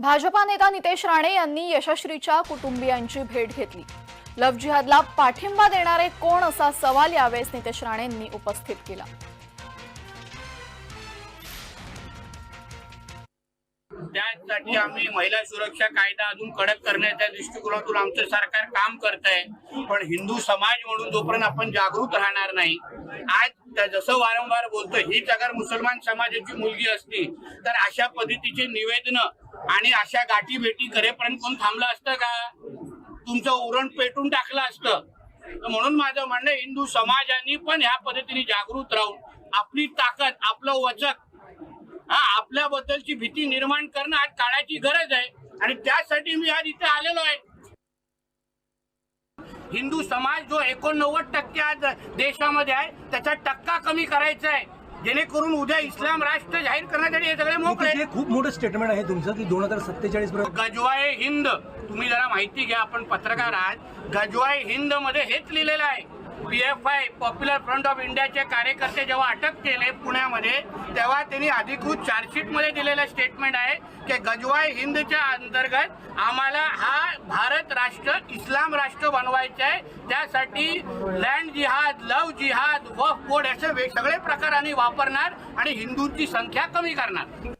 भाजपा नेता नितेश राणे यांनी यशश्रीच्या कुटुंबियांची भेट घेतली. लव्ह जिहादला पाठिंबा देणारे कोण असा सवाल यावेळेस नितेश राणेंनी उपस्थित केला. यासाठी आम्ही महिला सुरक्षा कायदा अजून कडक करण्याच्या दृष्टिकोनातून आमचं सरकार काम करत आहे पण हिंदू समाज म्हणून जोपर्यंत आपण जागृत राहणार नाही आज जसं वारंवार बोलतोय हीच अगर मुसलमान समाजाची मुलगी असती तर अशा पद्धतीचे निवेदन आणि अशा गाठी भेटी करेपर्यंत कोण थांबलं असतं का? तुमचं उरण पेटून टाकलं असतं. म्हणून माझं म्हणणं हिंदू समाजाने पण ह्या पद्धतीने जागृत राहून आपली ताकद आपलं वचक हा आपल्याबद्दलची भीती निर्माण करणं आज काळाची गरज आहे. आणि त्यासाठी मी आज इथे आलेलो आहे. हिंदू समाज जो एकोणनव्वद टक्के आज देशामध्ये आहे त्याचा टक्का कमी करायचा आहे. जेणेकरून उद्या इस्लाम राष्ट्र जाहीर करण्यासाठी हे सगळे मोकळे हे खूप मोठं स्टेटमेंट आहे तुमचं की दोन हजार सत्तेचाळीस गजवाए हिंद. तुम्ही जरा माहिती घ्या आपण पत्रकार आहात. गजवाए हिंदमध्ये हेच लिहिलेलं आहे. P F I popular front of इंडियाचे कार्यकर्ते जेव्हा अटक केले पुण्यामध्ये तेव्हा त्यांनी अधिकृत चार्जशीटमध्ये दिलेलं स्टेटमेंट आहे की गजवाय हिंदच्या अंतर्गत आम्हाला हा भारत राष्ट्र इस्लाम राष्ट्र बनवायचं आहे. त्यासाठी लँड जिहाद लव जिहाद वफ बोर्ड असे सगळे प्रकार आम्ही वापरणार आणि हिंदूंची संख्या कमी करणार.